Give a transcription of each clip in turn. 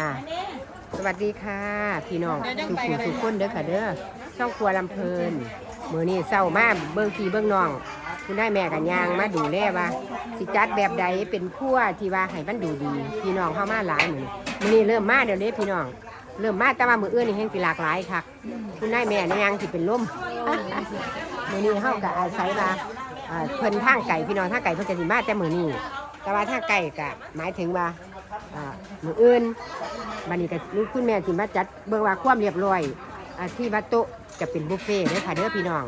ค่ะสวัสดีค่ะ พี่น้องสุขุมสุขคนเด้อค่ะเด้อช่องครัวลำเพลินมื้อนี้เศร้ามาเบิ่งพี่เบิ่งน้อง คุณได้แม่กันยางมาดูแลว่า สิจัดแบบใดเป็นครัวที่ว่าให้มันดูดี พี่น้องเข้ามาหลายมื้อนี้มื้อนี้เริ่มมาเดี๋ยวนี้พี่น้อง เริ่มมาแต่ว่ามื้ออื่นนี่แห่งสิหลากหลายค่ะ คุณได้แม่นี่ยังสิเป็นลมมื้อนี้เฮาก็อาศัยว่าอ่าเพิ่นทางไก่พี่น้องทางไก่เพิ่นจะสิมาแต่มื้อนี้แต่ว่าทางไก่ก็หมายถึงว่าอ่า มืออื่นบันนี้ก็ลูกคุณแม่ที่มาจัดเบิ่งว่าความเรียบร้อยอที่วัดโต๊ะจะเป็นบุฟเฟ่ต์เด้อค่ะเด้อพี่น้อง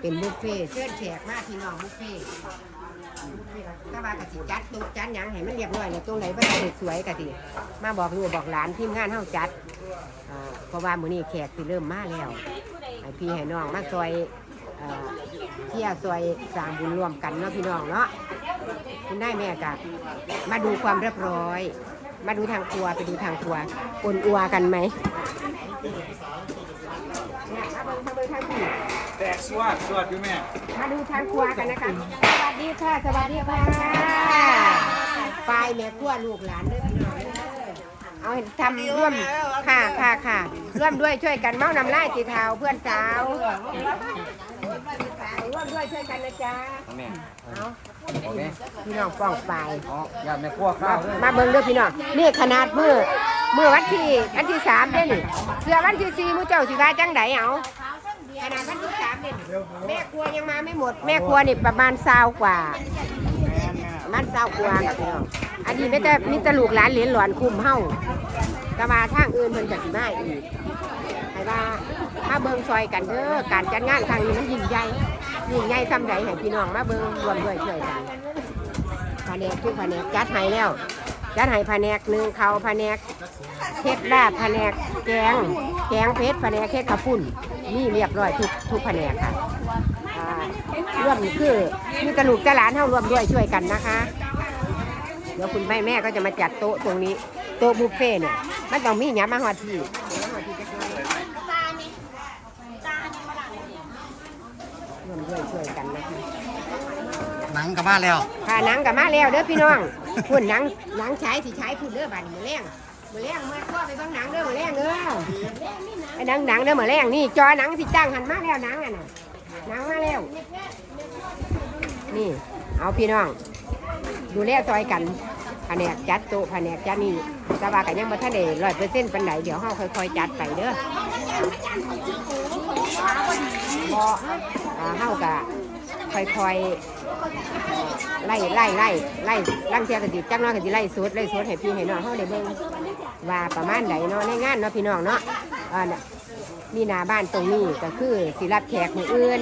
เป็นบุฟเฟ่ต์เชิญแขกมาพี่น้องบุฟเฟ่ต์ถ้าว่ากะสิจัดโต๊จัดหยังให้มันเรียบร้อยแล้วตรงไหนบ่ได้สวยกะสิมาบอกลูกบอกหลานทีมงานเฮาจัดเพราะว่ามื้อนี้แขกสิเริ่มมาแล้วให้พี่ให้น้องมาซอยเที่ยวซอยสร้างบุญรวมกันเนาะพี่น้องเนาะคุณได้แม่กะมาดูความเรียบร้อย มาดูทางครัวไปดูทางครัวปนอัวกันไหมเนี่ยมาเบิ่งมาเบิ่งทางครัวแตกสวดสวดอยู่แม่มาดูทางครัวกันนะคะ สวัสดีค่ะ สวัสดีค่ะปลายแม่ครัวลูกหลานเด้อพี่น้องเด้อเอาให้ทำร่วมค่ะค่ะค่ะร่วมด้วยช่วยกันเมาน้ำลายจีเทาเพื่อนสาว ร่วมด้วยช่วยกันนะจ๊ะแม่เอาโอเคพี่น้องป้องปลายอ๋ออย่าแม่ครัวข้าวด้วยมาเบิ่งเด้อพี่น้องนี่ขนาดมือมือวันที่วันที่สามเด้อนี่เสื้อวันที่สี่มือเจ้าสิว่าจังไดเอาขนาดวันที่สามเด้อนี่แม่ครัวยังมาไม่หมด แม่ครัวนี่ประมาณซาวกว่าประมาณซาวกว่ากับพี่น้องอันนี้ไม่แต่มีแตลูกหลานเหรียญหลอนคุมเฮากะมาทางอื่นเพิ่นจะสิมาอีกให้ว่ามาเบิ่งซอยกันเด้อการจัดงานครั้งนี้มันยิ่งใหญ่ ยิ่งใหญ่ซำใดให้พี่น้องมาเบิ่งรวมด้วยช่วยกันแผนกคือแผนกจัดให้แล้ว จัดให้แผนกหนึ่งเขาแผนกเฮ็ดลาบแผนกแกง แกงเพชรแผนกเฮ็ดข้าวปุ้นนี่เรียบร้อยทุกทุกแผนกค่ะร่วมคือมีกระลูกกระหลานเท่ารวมด้วยช่วยกันนะคะ เดี๋ยวคุณแม่แม่ก็จะมาจัดโต๊ะตรงนี้ โต๊ะบุฟเฟ่เนี่ยมันต้องมีหยามาหอดที่ ร่วมด้วยช่วยกันนะคะหนังกลับบ้านแล้ว ค่ะหนังกับมาแล้วเด้อพี่น้อง พุ่นหนังหนังใช้สิใช้พุ่นเด้อบัดนี้มื้อแรงมื้อแรงมาก็ไปเบิ่งหนังเด้อมื้อแรงเด้อไอ้หนังหนังเด้อมื้อแรงนี่จอหนังสิจ้างหันมาแล้วหนังอะน่ะหนังมาแล้ว นี่ เอาพี่น้อง ดูแลซอยกันแผนกจัดโต๊ะแผนกจัดนี่แต่ว่าก็ยังบ่ทันได้ร้อยเปอร์เซ็นต์ปานใดเดี๋ยวเฮาค่อยๆจัดไปเด้อ บ่อ่าเฮาก็ค่อยๆไล่ไล่ไล่ไล่ลังเทียกันสิจักน้อยกันสิไล่สุดไล่สุดให้พี่ให้น้องเฮาได้เบิ่งว่าประมาณใดเนาะในงานเนาะพี่น้องเนาะอ่าน่ะมีหน้าบ้านตรงนี้ก็คือสิรับแขกมื้ออื่น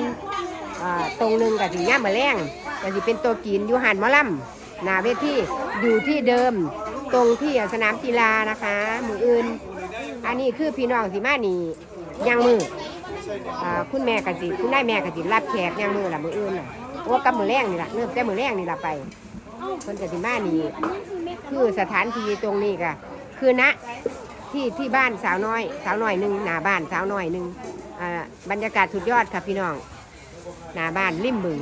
อ่าตรงหนึงก็สิย่ามมื้อแรงก็สิเป็นตัวกินอยู่หันหมอลำหน้าเวทีอยู่ที่เดิมตรงที่สนามกีฬานะคะ มืออื่น อันนี้คือพี่น้องสิมานี่ยังมือ อ่าคุณแม่กสิคุณได้แม่กสิรับแขกยังมือละมืออื่นน่ะโอ้กับมือแรงนี่แหละเริ่มแต่มือแรงนี่แหละไปคนจะสิมานี่คือสถานที่ตรงนี้ก็คือณที่ที่บ้านสาวน้อย สาวน้อยหนึ่งหน้าบ้านสาวน้อยหนึ่งอ่าบรรยากาศสุดยอดค่ะพี่น้องหน้าบ้านริมบึง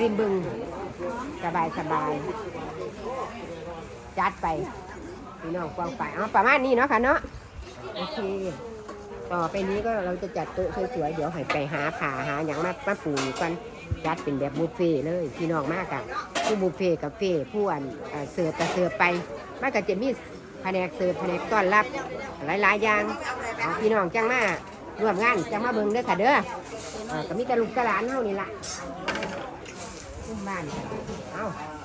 ริมบึงสบายสบายจัดไปพี่น้องกวางไปเอาประมาณนี้เนาะค่ะเนาะโอเค ต่อไปนี้ก็เราจะจัดโต๊ะสวยๆ เดี๋ยวให้ไปหาผ่าหาอย่างมามาปูกันจัดเป็นแบบบุฟเฟ่เลยพี่น้องมากอะผู้บุฟเฟ่กับเฟ่ผู้อันเอ่อเสิร์ฟกับเสิร์ฟไปมากกับจมีแผนกเสิร์ฟแผนกต้อนรับหลายๆอย่างพี่น้องจังมาร่วมงานจังมาเบิ่งเด้อค่ะเด้อก็มีกระลูกกระหลานเฮานี่ละบ้านเอา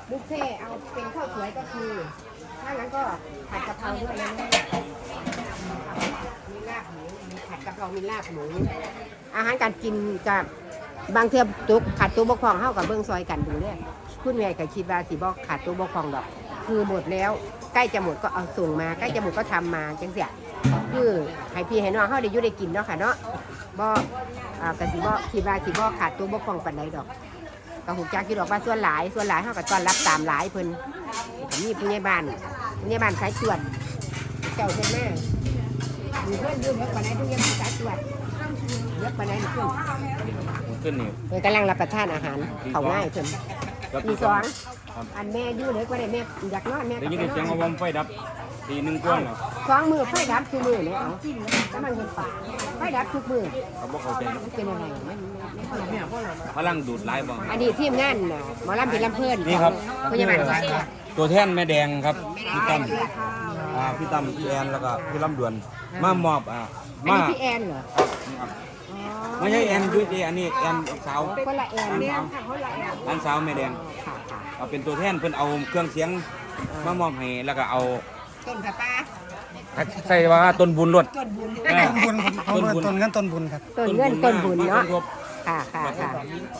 บุฟเฟ่เอาเป็นข้าวสวยก็คือ ถ้างั้นก็ผัดกะเพราด้วยนะมีลาบหมูมีผัดกะเพรามีลาบหมู อาหารการกินกับบางเทือตุกขาดตัวบกพร่องเท่ากับเบื้องซอยกันดูเนี่ยคุณแม่ก็คิดว่าสีบอกขาดตัวบกพร่องดอก คือหมดแล้วใกล้จะหมดก็เอาส่งมาใกล้จะหมดก็ทำมาจังเสียคือให้พี่ให้น้องเข้าได้ยุ่ได้กินเนาะค่ะเนาะบ่อ่ากสิบ่คิดว่าสิบ่ขาดตัวบกพร่องปานใดดอกก็หูจักคิดดอกว่าส่วนหลายส่วนหลายเข้าก็ต้อนรับตามหลายเพิ่น ก็มีผู้ใหญ่บ้านผู้ใหญ่บ้านสายตรวจเจ้าเพิ่นแม่มีเพื่อนยืมเยอะกว่านั้นทุกอย่างสายตรวจเยอะกว่านั้นเพื่อนขึ้นนี่เพิ่นกำลังรับประทานอาหารเขาง่ายเพิ่นครับมีสองอันแม่อยู่เหลือกว่าได้แม่อยากนอนแม่ได้ก็ยินไปนเสียงอนว่าผมไฟดับตีหนึ่งกว่าเหรอสองมือไฟดับทุกมือเลยเอากำลังเห็นป่าไฟดับทุกมือเขาบอกเขาใจมันเป็นอะไรมันไม่ค่อยเนี่ยพลังดูดไล่บ่อดีตทีมงานน่ะหมอลำเป็นลำเพื่อนนี่ครับพยาบาลค่ะ ตัวแท่นแม่แดงครับพี่ตั้มอ่าพี่ตั้มพี่แอนแล้วก็พี่ลำดวนมามอบอ่าอันมานี้พี่แอนเหรอครับไม่ใช่แอนด้วยดีอันนี้แอนสาวคนละแอนเนี่ยอันสาวแม่แดงค่ะค่ะเอาเป็นตัวแท่นเพิ่นเอาเครื่องเสียงมามอบให้แล้วก็เอาต้นกระป้าใส่ว่าต้นบุญรถต้นบุญเออบุญครับเขาเปิดต้นเงินต้นบุญครับต้นเงินต้นบุญเนาะมสมทบค่ะค่ะค่ะ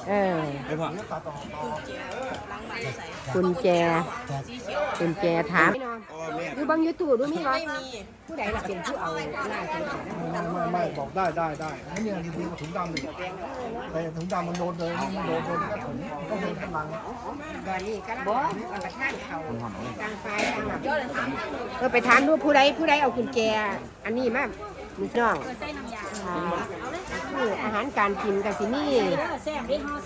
เออไอ้พ่อ กุญแจ กุญแจถามอ๋อแม่ดูบางยูทูบดูมีไหมผู้ใดล่ะเป็นผู้เอาล่าสุดไม่ไม่ไม่บอกได้ได้ได้ไอ้เนี่ยดีกว่าถุงดำอีกแต่ถุงดำมันโดนเลยมันโดนโดนกระถุงต้องโดนกำลังตอนนี้กำลังบอกประทานเขาตั้งไฟตั้งแบบเออไปถามดูผู้ใดผู้ใดเอากุญแจ อันนี้มามีน้องอ่า คืออาหารการกินกับสินี่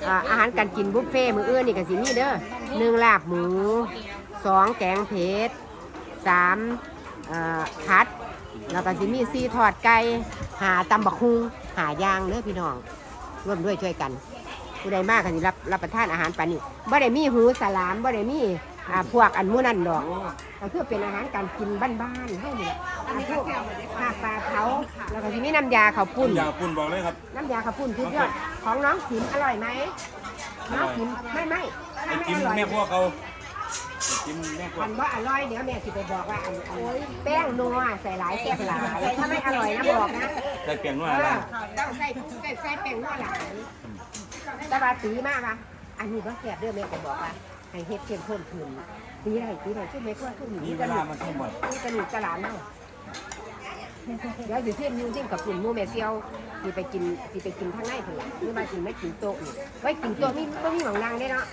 อ่าอาหารการกินบุฟเฟ่ต์มื้ออื่นนี่กับสินี่เด้อหนึ่งลาบหมูสองแกงเผ็ดสามเอ่อผัด แล้วก็สิมีซี่ทอดไก่หาตำบักฮุงหาย่างเด้อพี่น้องร่วมด้วยช่วยกันผู้ใดมากก็สิรับรับประทานอาหารปานนี้บ่ได้มีหูสลามบ่ได้มีอ่าพวกอันหมู่นั่นดอกก็คือเป็นอาหารการกินบ้านๆเฮานี่แหละอ่าพวกข้าวปลา เผาแล้วก็สิมีน้ำยาข้าวปุ้นอยากปุ่นบอกเลยครับ น้ำยาข้าวปุ้นทุกยอดของน้องขิมอร่อยไหมน้องขิมไม่ไม่ไอ้ไม่จิ้มอร่อยแม่พวกเขาไอ้จิ้มแม่พวอักนว่าอร่อยเดี๋ยวแม่สิไปบอกว่าอันอันแป้งนัวใส่หลายแซ่บหลายถ้าไม่อร่อยนะบอกนะใส่เปลี่ยนเอว่าออะไรต้องใส่ใส่ใส่แป้งนัวหลายแต่ว่าตีมากปะอันนี้ก็แซ่บเด้อแม่ก็บอกว่าให้เฮ็ดเข้มข้นขึ้นตีได้ตีได้ช่วยแม่ก็ขึ้นมีนี่เวกระลาดูกมันทั้งหมด นี่กระดูกกระหลานเนาะ เดี๋ยวสิเทียมยูจิ้มกับปุ่นหมูแม่เซียวสิไปกินสิไปกินข้างในเพิ่นล่ะหรือว่าสิไม่กินโต๊ะนี่ไว้กินโต๊ะนี่บ่มีหม่องนั่งได้เนาะ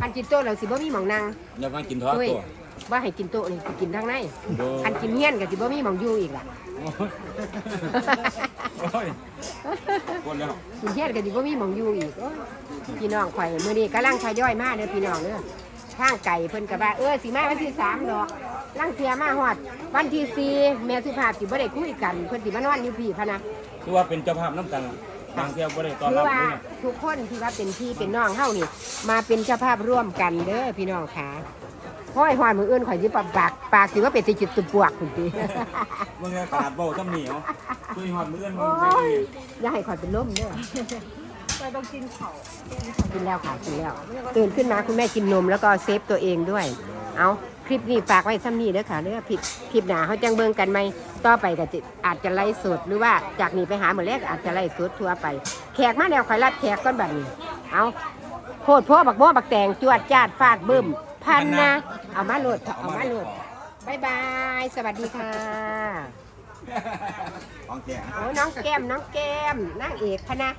อันกินโต๊ะแล้วสิบ่มีหม่องนั่งอย่ามากินทอดเฮ้ยตัวว่าให้กินโต๊ะนี่สิกินข้างในโดอันกินเงี้ยนก็สิบ่มีหม่องอยู่อีกล่ะ โอ้ยปวดแล้วกินเฮียนก็สิบ่มีหม่องอยู่อีกโอ้ยพี่น้องข่อยมื้อนี้กำลังทยอยมาเด้อพี่น้องเด้อทางไก่เพิ่นก็ว่าเออสิมาวันที่สามดอก ลังเทียมาฮอด วันที่สี่แม่สุภาพสิบ่ได้คุยกันเพิ่นสิมานอนอยู่พี่พะนะคือว่าเป็นเจ้าภาพน้ำกันทางเที่ยวบ่ได้ต้อนคือรับว่าเลยทุกคนที่ว่าเป็นพี่เป็นน้องเฮานี่ มาเป็นเจ้าภาพร่วมกันเด้อพี่น้องค่ะห้อยหอยมืออื่นข่อยสิปากปากปากสิว่าเป็นติจิตตุปวกคุณติเมื่อไงขนาดเบาซ้ำเหนียวช่วยหอดมือกันโอ้ไม่ยดีอย่าให้ข่อยเป็นลมเด้อกินแล้วค่ะกินแล้ว ตื่นขึ้นมาคุณแม่กินนมแล้วก็เซฟตัวเองด้วย เอาค ลิปนี้ฝากไว้ซ้ำนี้เด้อค่ะเด้อผิดคลิปหนาเขาจังเบิ่งกันไหมต่อไปก็จะอาจจะไล่สดหรือว่าจากนี้ไปหาเหมือนแรกอาจจะไล่สดทั่วไป แขกมาแล้วข่อยรับแขกก้อนแบบนี้ เอาโพดพ่อบักโม่บักแตงจวดจาดฟาดบึ้ม พันนะ เอามาโหลดเอามาโหลดบายบาย สวัสดีค่ะของแกโอ้น้องแก้มน้องแก้มนางเอกพะนะ